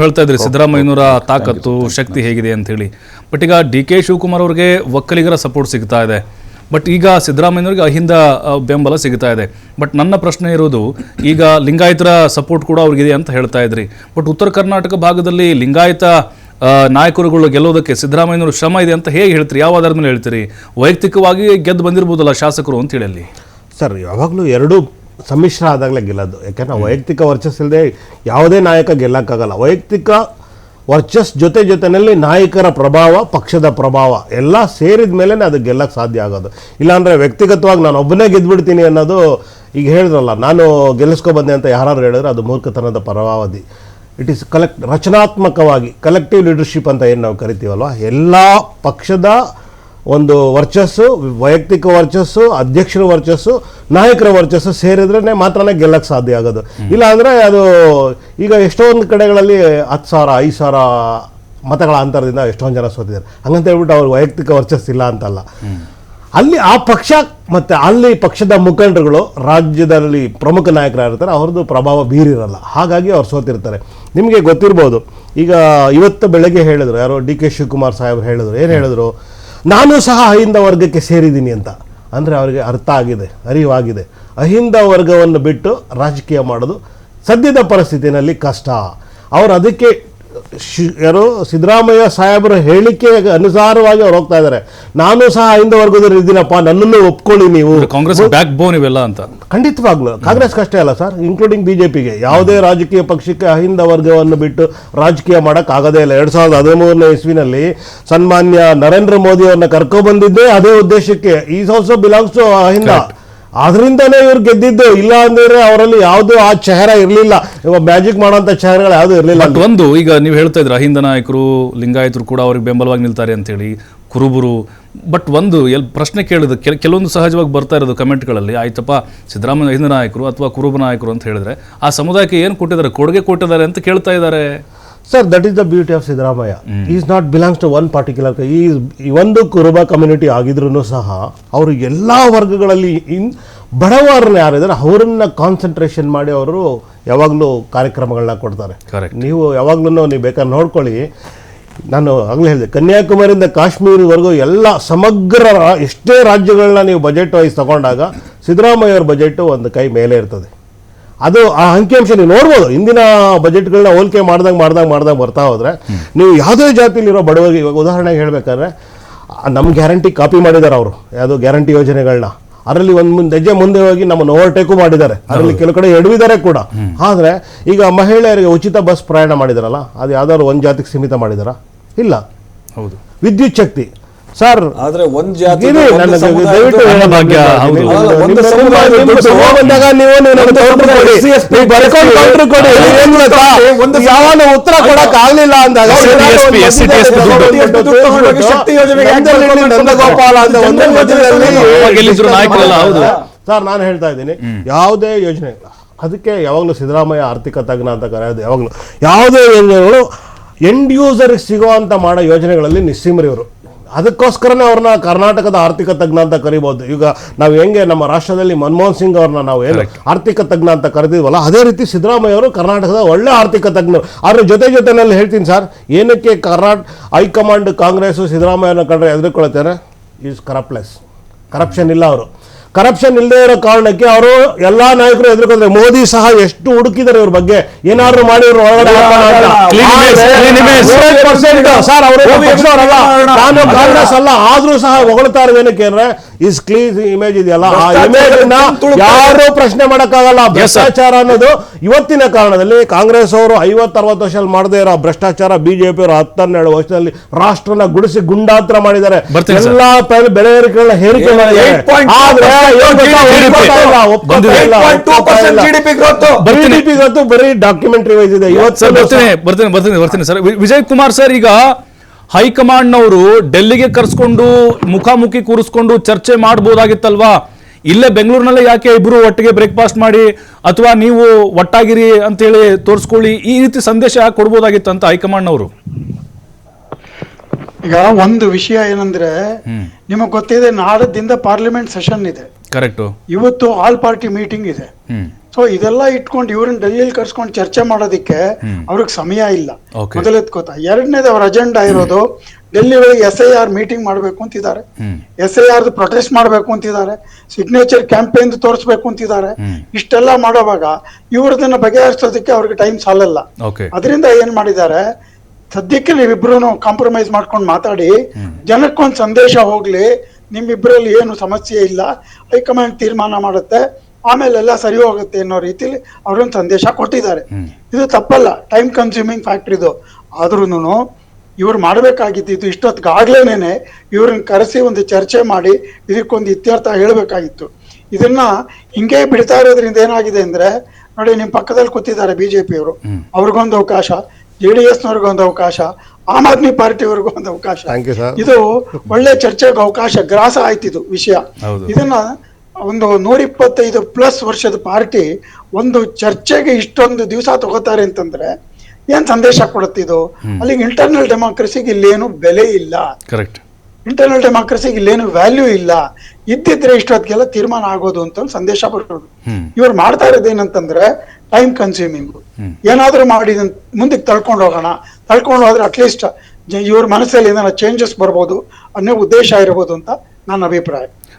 ಹೇಳ್ತಾ ಇದ್ರಿ ಸಿದ್ದರಾಮಯ್ಯನವರ ತಾಕತ್ತು ಶಕ್ತಿ ಹೇಗಿದೆ ಅಂತ ಹೇಳಿ ಬಟ್ ಈಗ ಡಿ ಕೆ ಶಿವಕುಮಾರ್ ಅವರಿಗೆ ಒಕ್ಕಲಿಗರ ಸಪೋರ್ಟ್ ಸಿಗ್ತಾ ಇದೆ. ಬಟ್ ಈಗ ಸಿದ್ದರಾಮಯ್ಯನವರಿಗೆ ಅಹಿಂದ ಬೆಂಬಲ ಸಿಗ್ತಾ ಇದೆ. ಬಟ್ ನನ್ನ ಪ್ರಶ್ನೆ ಇರೋದು ಈಗ ಲಿಂಗಾಯತರ ಸಪೋರ್ಟ್ ಕೂಡ ಅವ್ರಿಗಿದೆ ಅಂತ ಹೇಳ್ತಾ ಇದ್ರಿ. ಬಟ್ ಉತ್ತರ ಕರ್ನಾಟಕ ಭಾಗದಲ್ಲಿ ಲಿಂಗಾಯತ ನಾಯಕರುಗಳು ಗೆಲ್ಲೋದಕ್ಕೆ ಸಿದ್ದರಾಮಯ್ಯನವರು ಶ್ರಮ ಇದೆ ಅಂತ ಹೇಗೆ ಹೇಳ್ತೀರಿ? ಯಾವ ಆಧಾರದ ಮೇಲೆ ಹೇಳ್ತೀರಿ? ವೈಯಕ್ತಿಕವಾಗಿ ಗೆದ್ದು ಬಂದಿರ್ಬೋದಲ್ಲ ಶಾಸಕರು ಅಂತ ಹೇಳಿ ಅಲ್ಲಿ. ಸರ್ ಯಾವಾಗಲೂ ಎರಡೂ ಸಮ್ಮಿಶ್ರ ಆದಾಗಲೇ ಗೆಲ್ಲೋದು. ಯಾಕೆಂದ್ರೆ ವೈಯಕ್ತಿಕ ವರ್ಚಸ್ಸಿಲ್ಲದೆ ಯಾವುದೇ ನಾಯಕ ಗೆಲ್ಲಕ್ಕಾಗಲ್ಲ. ವೈಯಕ್ತಿಕ ವರ್ಚಸ್ ಜೊತೆ ಜೊತೆಯಲ್ಲಿ ನಾಯಕರ ಪ್ರಭಾವ ಪಕ್ಷದ ಪ್ರಭಾವ ಎಲ್ಲ ಸೇರಿದ ಮೇಲೆ ಅದು ಗೆಲ್ಲಕ್ಕೆ ಸಾಧ್ಯ ಆಗೋದು. ಇಲ್ಲಾಂದರೆ ವ್ಯಕ್ತಿಗತವಾಗಿ ನಾನು ಒಬ್ಬನೇ ಗೆದ್ಬಿಡ್ತೀನಿ ಅನ್ನೋದು ಈಗ ಹೇಳಿದ್ರಲ್ಲ ನಾನು ಗೆಲ್ಲಿಸ್ಕೊ ಬಂದೆ ಅಂತ ಯಾರು ಹೇಳಿದ್ರೆ ಅದು ಮೂರ್ಖತನದ ಪರಮಾವಧಿ. ಇಟ್ ಈಸ್ ಕಲೆಕ್ಟ್ ರಚನಾತ್ಮಕವಾಗಿ ಕಲೆಕ್ಟಿವ್ ಲೀಡರ್ಶಿಪ್ ಅಂತ ಏನು ನಾವು ಕರಿತೀವಲ್ವ? ಎಲ್ಲ ಪಕ್ಷದ ಒಂದು ವರ್ಚಸ್ಸು ವೈಯಕ್ತಿಕ ವರ್ಚಸ್ಸು ಅಧ್ಯಕ್ಷರ ವರ್ಚಸ್ಸು ನಾಯಕರ ವರ್ಚಸ್ಸು ಸೇರಿದ್ರೆ ಮಾತ್ರನೇ ಗೆಲ್ಲಕ್ಕೆ ಸಾಧ್ಯ ಆಗೋದು. ಇಲ್ಲ ಅಂದ್ರೆ ಅದು ಈಗ ಎಷ್ಟೊಂದು ಕಡೆಗಳಲ್ಲಿ ಹತ್ತು ಸಾವಿರ ಐದು ಸಾವಿರ ಮತಗಳ ಅಂತರದಿಂದ ಎಷ್ಟೊಂದು ಜನ ಸೋತಿದ್ದಾರೆ. ಹಂಗಂತ ಹೇಳ್ಬಿಟ್ಟು ಅವ್ರ ವೈಯಕ್ತಿಕ ವರ್ಚಸ್ ಇಲ್ಲ ಅಂತಲ್ಲ. ಅಲ್ಲಿ ಆ ಪಕ್ಷ ಮತ್ತು ಅಲ್ಲಿ ಪಕ್ಷದ ಮುಖಂಡರುಗಳು ರಾಜ್ಯದಲ್ಲಿ ಪ್ರಮುಖ ನಾಯಕರಾಗಿರ್ತಾರೆ ಅವ್ರದ್ದು ಪ್ರಭಾವ ಬೀರಿರಲ್ಲ. ಹಾಗಾಗಿ ಅವ್ರು ಸೋತಿರ್ತಾರೆ. ನಿಮಗೆ ಗೊತ್ತಿರ್ಬೋದು ಈಗ ಇವತ್ತು ಬೆಳಗ್ಗೆ ಹೇಳಿದ್ರು ಯಾರೋ ಡಿ ಕೆ ಶಿವಕುಮಾರ್ ಸಾಹೇಬ್ರು ಹೇಳಿದ್ರು. ಏನು ಹೇಳಿದ್ರು? ನಾನು ಸಹ ಅಹಿಂದ ವರ್ಗಕ್ಕೆ ಸೇರಿದ್ದೀನಿ ಅಂತ. ಅಂದರೆ ಅವರಿಗೆ ಅರ್ಥ ಆಗಿದೆ, ಅರಿವಾಗಿದೆ. ಅಹಿಂದ ವರ್ಗವನ್ನು ಬಿಟ್ಟು ರಾಜಕೀಯ ಮಾಡೋದು ಸದ್ಯದ ಪರಿಸ್ಥಿತಿನಲ್ಲಿ ಕಷ್ಟ. ಅವರು ಅದಕ್ಕೆ ಯಾರು ಸಿದ್ದರಾಮಯ್ಯ ಸಾಹೇಬರ ಹೇಳಿಕೆ ಅನುಸಾರವಾಗಿ ಅವ್ರು ಹೋಗ್ತಾ ಇದ್ದಾರೆ ನಾನು ಸಹ ಅಹಿಂದ ವರ್ಗದಲ್ಲಿ ಇದ್ದೀನಪ್ಪ ನನ್ನನ್ನು ಒಪ್ಕೊಳ್ಳಿ ನೀವು. ಕಾಂಗ್ರೆಸ್ ಬ್ಯಾಕ್ ಬೋನ್ ಇವೆಲ್ಲ ಅಂತ. ಖಂಡಿತವಾಗ್ಲು. ಕಾಂಗ್ರೆಸ್ ಅಷ್ಟೇ ಅಲ್ಲ ಸರ್ ಇನ್ಕ್ಲೂಡಿಂಗ್ ಬಿಜೆಪಿಗೆ. ಯಾವುದೇ ರಾಜಕೀಯ ಪಕ್ಷಕ್ಕೆ ಅಹಿಂದ ವರ್ಗವನ್ನು ಬಿಟ್ಟು ರಾಜಕೀಯ ಮಾಡಕ್ ಆಗದೇ ಇಲ್ಲ. ಎರಡು ಸಾವಿರದ ಹದಿಮೂರನೇ ಇಸ್ವಿನಲ್ಲಿ ಸನ್ಮಾನ್ಯ ನರೇಂದ್ರ ಮೋದಿ ಅವ್ರನ್ನ ಕರ್ಕೊಬಂದಿದ್ದೇ ಅದೇ ಉದ್ದೇಶಕ್ಕೆ. Is also belongs to Ahinda ಆದ್ರಿಂದನೇ ಇವ್ರು ಗೆದ್ದಿದ್ದು. ಇಲ್ಲ ಅಂದ್ರೆ ಅವರಲ್ಲಿ ಯಾವುದು ಆ ಚೆಹರ ಇರಲಿಲ್ಲ. ಮ್ಯಾಜಿಕ್ ಮಾಡೋಂಥ ಚೆಹರಗಳು ಯಾವುದು ಇರಲಿಲ್ಲ ಒಂದು ಈಗ ನೀವು ಹೇಳ್ತಾ ಇದ್ರ ಅಹಿಂದ ನಾಯಕರು ಲಿಂಗಾಯತರು ಕೂಡ ಅವ್ರಿಗೆ ಬೆಂಬಲವಾಗಿ ನಿಲ್ತಾರೆ ಅಂತೇಳಿ ಕುರುಬರು. ಬಟ್ ಒಂದು ಎಲ್ ಪ್ರಶ್ನೆ ಕೇಳಿದ ಕೆಲ ಕೆಲವೊಂದು ಸಹಜವಾಗಿ ಬರ್ತಾ ಇರೋದು ಕಮೆಂಟ್ಗಳಲ್ಲಿ ಆಯ್ತಪ್ಪ ಸಿದ್ದರಾಮಯ್ಯ ಅಹಿಂದ ನಾಯಕರು ಅಥವಾ ಕುರುಬ ನಾಯಕರು ಅಂತ ಹೇಳಿದ್ರೆ ಆ ಸಮುದಾಯಕ್ಕೆ ಏನು ಕೊಟ್ಟಿದ್ದಾರೆ? ಕೊಡುಗೆ ಕೊಟ್ಟಿದ್ದಾರೆ ಅಂತ ಕೇಳ್ತಾ ಇದ್ದಾರೆ. Sir that is the beauty of Siddaramaiah is not belongs to one particular ಈ ಈ ಒಂದು ಕುರುಬ ಕಮ್ಯುನಿಟಿ ಆಗಿದ್ರು ಸಹ ಅವರು ಎಲ್ಲ ವರ್ಗಗಳಲ್ಲಿ ಇನ್ ಬಡವರನ್ನ ಯಾರಿದ್ದಾರೆ ಅವರನ್ನ ಕಾನ್ಸಂಟ್ರೇಷನ್ ಮಾಡಿ ಅವರು ಯಾವಾಗಲೂ ಕಾರ್ಯಕ್ರಮಗಳನ್ನ ಕೊಡ್ತಾರೆ. ನೀವು ಯಾವಾಗ್ಲೂ ನೀವು ಬೇಕಾದ್ರೆ ನೋಡ್ಕೊಳ್ಳಿ. ನಾನು ಆಗಲೇ ಹೇಳಿದೆ ಕನ್ಯಾಕುಮಾರಿಯಿಂದ ಕಾಶ್ಮೀರವರೆಗೂ ಎಲ್ಲ ಸಮಗ್ರ ಎಷ್ಟೇ ರಾಜ್ಯಗಳನ್ನ ನೀವು ಬಜೆಟ್ ವೈಸ್ ತಗೊಂಡಾಗ ಸಿದ್ದರಾಮಯ್ಯ ಅವ್ರ ಬಜೆಟ್ ಒಂದು ಕೈ ಮೇಲೆ ಇರ್ತದೆ. ಅದು ಆ ಅಂಕಿಅಂಶ ನೀವು ನೋಡ್ಬೋದು. ಇಂದಿನ ಬಜೆಟ್ಗಳನ್ನ ಹೋಲಿಕೆ ಮಾಡ್ದಂಗೆ ಮಾಡ್ದಂಗೆ ಮಾಡ್ದಂಗೆ ಬರ್ತಾ ಹೋದ್ರೆ ನೀವು ಯಾವುದೇ ಜಾತಿಲಿರೋ ಬಡವರಿಗೆ ಇವಾಗ ಉದಾಹರಣೆಗೆ ಹೇಳಬೇಕಾದ್ರೆ ನಮ್ಮ ಗ್ಯಾರಂಟಿ ಕಾಪಿ ಮಾಡಿದ್ದಾರೆ ಅವರು. ಯಾವುದು ಗ್ಯಾರಂಟಿ ಯೋಜನೆಗಳನ್ನ ಅದರಲ್ಲಿ ಒಂದು ಮುಂದೆ ಹೆಜ್ಜೆ ಮುಂದೆ ಹೋಗಿ ನಮ್ಮನ್ನು ಓವರ್ಟೇಕು ಮಾಡಿದ್ದಾರೆ. ಅದರಲ್ಲಿ ಕೆಲವು ಕಡೆ ಎಡವಿದ್ದಾರೆ ಕೂಡ. ಆದರೆ ಈಗ ಮಹಿಳೆಯರಿಗೆ ಉಚಿತ ಬಸ್ ಪ್ರಯಾಣ ಮಾಡಿದಾರಲ್ಲ ಅದು ಯಾವ್ದಾದ್ರು ಒಂದು ಜಾತಿಗೆ ಸೀಮಿತ ಮಾಡಿದಾರಾ? ಇಲ್ಲ. ಹೌದು. ವಿದ್ಯುತ್ ಶಕ್ತಿ. ಸರ್ ಆದ್ರೆ ಒಂದ್ ಜಾತಿ ಉತ್ತರ ಕೊಡಕ್ ಆಗ್ಲಿಲ್ಲ ಅಂದಾಗ ಶಕ್ತಿ ಯೋಜನೆಗೆ ನಂದಗೋಪಾಲ ಅಂತ ಒಂದು. ಸರ್ ನಾನು ಹೇಳ್ತಾ ಇದ್ದೀನಿ. ಯಾವುದೇ ಯೋಜನೆ ಅದಕ್ಕೆ ಯಾವಾಗಲೂ ಸಿದ್ದರಾಮಯ್ಯ ಆರ್ಥಿಕ ತಜ್ಞ ಅಂತ ಕರೆಯೋದು ಯಾವಾಗಲೂ. ಯಾವುದೇ ಯೋಜನೆಗಳು ಎಂಡ್ ಯೂಸರ್ಗೆ ಸಿಗುವಂತ ಮಾಡೋ ಯೋಜನೆಗಳಲ್ಲಿ ನಿಸ್ಸೀಮರು ಇವರು ಅದಕ್ಕೋಸ್ಕರನೇ ಅವ್ರನ್ನ ಕರ್ನಾಟಕದ ಆರ್ಥಿಕ ತಜ್ಞ ಅಂತ ಕರಿಬೋದು. ಈಗ ನಾವು ಹೆಂಗೆ ನಮ್ಮ ರಾಷ್ಟ್ರದಲ್ಲಿ ಮನಮೋಹನ್ ಸಿಂಗ್ ಅವ್ರನ್ನ ನಾವು ಏನು ಆರ್ಥಿಕ ತಜ್ಞ ಅಂತ ಕರೆದಿದ್ವಲ್ಲ ಅದೇ ರೀತಿ ಸಿದ್ದರಾಮಯ್ಯ ಅವರು ಕರ್ನಾಟಕದ ಒಳ್ಳೆ ಆರ್ಥಿಕ ತಜ್ಞರು. ಅದ್ರ ಜೊತೆ ಜೊತೆನಲ್ಲಿ ಹೇಳ್ತೀನಿ ಸರ್ ಏನಕ್ಕೆ ಕರ್ನಾಟ ಹೈಕಮಾಂಡ್ ಕಾಂಗ್ರೆಸ್ ಸಿದ್ದರಾಮಯ್ಯನ ಕಂಡ್ರೆ ಎದುರುಕೊಳ್ತಾರೆ ಈಸ್ ಕರಪ್ಲೆಸ್ ಕರಪ್ಷನ್ ಇಲ್ಲ ಅವರು. ಕರಪ್ಷನ್ ಇಲ್ಲದೆ ಇರೋ ಕಾರಣಕ್ಕೆ ಅವರು ಎಲ್ಲಾ ನಾಯಕರು ಎದುರುಕೊಂಡ್ರೆ ಮೋದಿ ಸಹ ಎಷ್ಟು ಹುಡುಕಿದ್ದಾರೆ ಇವ್ರ ಬಗ್ಗೆ ಏನಾದ್ರು ಮಾಡಿ ಇವ್ರು ಒಳಗಡೆ ಹಾಕೋಣ ಅಂತ. Clean image, ಆದ್ರೆ clean image. 100% ಸರ್ ಅವರು. ಕಾಂಗ್ರೆಸ್ ಅಲ್ಲ ಆದ್ರೂ ಸಹ ಹೊಗಳ್ತಾ ಇರೋದೇನಕ್ಕೆ ಅಂದ್ರೆ ಇಸ್ ಕ್ಲೀನ್ ಇಮೇಜ್ ಇದೆಯಲ್ಲ ಆ ಇಮೇಜ್ ಯಾರು ಪ್ರಶ್ನೆ ಮಾಡಕ್ಕಾಗಲ್ಲ ಭ್ರಷ್ಟಾಚಾರ ಅನ್ನೋದು ಇವತ್ತಿನ ಕಾರಣದಲ್ಲಿ ಕಾಂಗ್ರೆಸ್ ಅವರು ಐವತ್ತು ಅರವತ್ತು ವರ್ಷದಲ್ಲಿ ಮಾಡದೇ ಇರೋ ಭ್ರಷ್ಟಾಚಾರ ಬಿಜೆಪಿ ಅವರು ಹತ್ತನ್ನೆರಡು ವರ್ಷದಲ್ಲಿ ರಾಷ್ಟ್ರನ ಗುಡಿಸಿ ಗುಂಡಾತ್ರ ಮಾಡಿದ್ದಾರೆ. ಎಲ್ಲಾ ಬೆಲೆ ಏರಿಕೆಗಳನ್ನ ಹೇರಿಕೆ ಮಾಡಿದ್ದಾರೆ 8.2% ಆದ್ರೆ ಏನ್ ಗೊತ್ತಾ? GDP. ಒಪ್ಕೊತಾ ಇಲ್ಲ, ಒಪ್ಕೊತಾ ಬಂದಿದೆ. ಇಲ್ಲ, 8.2% ಒಪ್ಕೊತಾ ಇಲ್ಲ. GDP growth. ಬರ್ತೀನಿ. ಬರೀ ಡಾಕ್ಯುಮೆಂಟರಿ ವೈಸ್ ಇದೆ ಇವತ್ತು ಬರ್ತೀನಿ ಬರ್ತೀನಿ ಬರ್ತೀನಿ ಸರ್ ವಿಜಯ್ ಕುಮಾರ್ ಸರ್ ಈಗ ಹೈಕಮಾಂಡ್ನವರು ಡೆಲ್ಲಿಗೆ ಕರೆಸ್ಕೊಂಡು ಮುಖಾಮುಖಿ ಕೂರಿಸ್ಕೊಂಡು ಚರ್ಚೆ ಮಾಡ್ಬೋದಾಗಿತ್ತಲ್ವಾ? ಇಲ್ಲೇ ಬೆಂಗಳೂರಿನಲ್ಲೇ ಯಾಕೆ ಇಬ್ರು ಒಟ್ಟಿಗೆ ಬ್ರೇಕ್ಫಾಸ್ಟ್ ಮಾಡಿ ಅಥವಾ ನೀವು ಒಟ್ಟಾಗಿರಿ ಅಂತೇಳಿ ತೋರಿಸ್ಕೊಳ್ಳಿ ಈ ರೀತಿ ಸಂದೇಶ ಯಾಕೆ ಕೊಡ್ಬೋದಾಗಿತ್ತು ಅಂತ ಹೈಕಮಾಂಡ್ನವರು. ಈಗ ಒಂದು ವಿಷಯ ಏನಂದ್ರೆ ನಿಮಗೆ ಗೊತ್ತಿದೆ ನಾಡದಿಂದ ಪಾರ್ಲಿಮೆಂಟ್ ಸೆಷನ್ ಇದೆ. ಕರೆಕ್ಟ್. ಇವತ್ತು ಆಲ್ ಪಾರ್ಟಿ ಮೀಟಿಂಗ್ ಇದೆ. ಸೊ ಇದೆಲ್ಲ ಇಟ್ಕೊಂಡು ಇವ್ರನ್ನ ಡೆಲ್ಲಿಲಿ ಕರ್ಸ್ಕೊಂಡು ಚರ್ಚೆ ಮಾಡೋದಕ್ಕೆ ಅವ್ರಿಗೆ ಸಮಯ ಇಲ್ಲ. ಮೊದಲೆತ್ಕೋತ ಎರಡನೇದು ಅವ್ರ ಅಜೆಂಡಾ ಇರೋದು ಡೆಲ್ಲಿ ಒಳಗೆ ಎಸ್ ಐ ಆರ್ ಮೀಟಿಂಗ್ ಮಾಡಬೇಕು ಅಂತಿದ್ದಾರೆ. ಎಸ್ ಐ ಆರ್ ಪ್ರೊಟೆಸ್ಟ್ ಮಾಡಬೇಕು ಅಂತಿದ್ದಾರೆ. ಸಿಗ್ನೇಚರ್ ಕ್ಯಾಂಪೇನ್ ತೋರಿಸ್ಬೇಕು ಅಂತಿದ್ದಾರೆ. ಇಷ್ಟೆಲ್ಲ ಮಾಡೋವಾಗ ಇವ್ರದನ್ನ ಬಗೆಹರಿಸೋದಕ್ಕೆ ಅವ್ರಿಗೆ ಟೈಮ್ ಸಾಲಲ್ಲ. ಅದರಿಂದ ಏನ್ ಮಾಡಿದ್ದಾರೆ? ಸದ್ಯಕ್ಕೆ ನೀವಿಬ್ರು ಕಾಂಪ್ರಮೈಸ್ ಮಾಡ್ಕೊಂಡು ಮಾತಾಡಿ ಜನಕ್ಕೊಂದು ಸಂದೇಶ ಹೋಗ್ಲಿ ನಿಮ್ಮಿಬ್ಬರಲ್ಲಿ ಏನು ಸಮಸ್ಯೆ ಇಲ್ಲ ಹೈಕಮಾಂಡ್ ತೀರ್ಮಾನ ಮಾಡುತ್ತೆ. ಆಮೇಲೆ ಎಲ್ಲ ಸರಿ ಹೋಗುತ್ತೆ ಅನ್ನೋ ರೀತಿಲಿ ಅವ್ರೊಂದು ಸಂದೇಶ ಕೊಟ್ಟಿದ್ದಾರೆ. ಇದು ತಪ್ಪಲ್ಲ. ಟೈಮ್ ಕನ್ಸ್ಯೂಮಿಂಗ್ ಫ್ಯಾಕ್ಟ್ರಿ ಇದು. ಆದ್ರೂನು ಇವ್ರು ಮಾಡಬೇಕಾಗಿದ್ದು ಇಷ್ಟೊತ್ತಿಗಾಗ್ಲೇನೆ ಇವ್ರನ್ನ ಕರೆಸಿ ಒಂದು ಚರ್ಚೆ ಮಾಡಿ ಇದಕ್ಕೊಂದು ಇತ್ಯರ್ಥ ಹೇಳಬೇಕಾಗಿತ್ತು. ಇದನ್ನ ಹಿಂಗೆ ಬಿಡ್ತಾ ಇರೋದ್ರಿಂದ ಏನಾಗಿದೆ ಅಂದ್ರೆ ನೋಡಿ ನಿಮ್ ಪಕ್ಕದಲ್ಲಿ ಕೂತಿದ್ದಾರೆ ಬಿಜೆಪಿಯವರು. ಅವ್ರಿಗೊಂದು ಅವಕಾಶ ಜೆ ಡಿ ಎಸ್ನವ್ರಿಗೊಂದು ಅವಕಾಶ ಆಮ್ ಆದ್ಮಿ ಪಾರ್ಟಿಯವ್ರಿಗೂ ಒಂದು ಅವಕಾಶ. ಥ್ಯಾಂಕ್ ಯು ಸರ್ ಇದು ಒಳ್ಳೆ ಚರ್ಚೆಗೆ ಅವಕಾಶ ಗ್ರಾಸ ಆಯ್ತಿದು ವಿಷಯ. ಹೌದು. ಇದನ್ನ ಒಂದು ನೂರ ಇಪ್ಪತ್ತೈದು ಪ್ಲಸ್ ವರ್ಷದ ಪಾರ್ಟಿ ಒಂದು ಚರ್ಚೆಗೆ ಇಷ್ಟೊಂದು ದಿವಸ ತಗೋತಾರೆ ಅಂತಂದ್ರೆ ಏನ್ ಸಂದೇಶ ಕೊಡುತ್ತೆ ಇದು? ಅಲ್ಲಿಗೆ ಇಂಟರ್ನಲ್ ಡೆಮಾಕ್ರಸಿಗೆ ಇಲ್ಲೇನು ಬೆಲೆ ಇಲ್ಲ. ಕರೆಕ್ಟ್ ಇಂಟರ್ನಲ್ ಡೆಮಾಕ್ರಸಿಗೆ ಇಲ್ಲೇನು ವ್ಯಾಲ್ಯೂ ಇಲ್ಲ. ಇದ್ದಿದ್ರೆ ಇಷ್ಟೊತ್ತಿಗೆಲ್ಲ ತೀರ್ಮಾನ ಆಗೋದು ಅಂತ ಸಂದೇಶ ಬರೋದು ಇವ್ರು ಮಾಡ್ತಾ ಇರೋದು ಏನಂತಂದ್ರೆ ಟೈಮ್ ಕನ್ಸ್ಯೂಮಿಂಗ್ ಏನಾದ್ರೂ ಮಾಡಿ ಮುಂದಕ್ಕೆ ತಳ್ಕೊಂಡು ಹೋಗೋಣ. ತಳ್ಕೊಂಡು ಹೋದ್ರೆ ಅಟ್ಲೀಸ್ಟ್ ಇವ್ರ ಮನಸ್ಸಲ್ಲಿ ಏನಾರ ಚೇಂಜಸ್ ಬರ್ಬೋದು ಅನ್ನೋ ಉದ್ದೇಶ ಇರ್ಬೋದು ಅಂತ ನನ್ನ ಅಭಿಪ್ರಾಯ.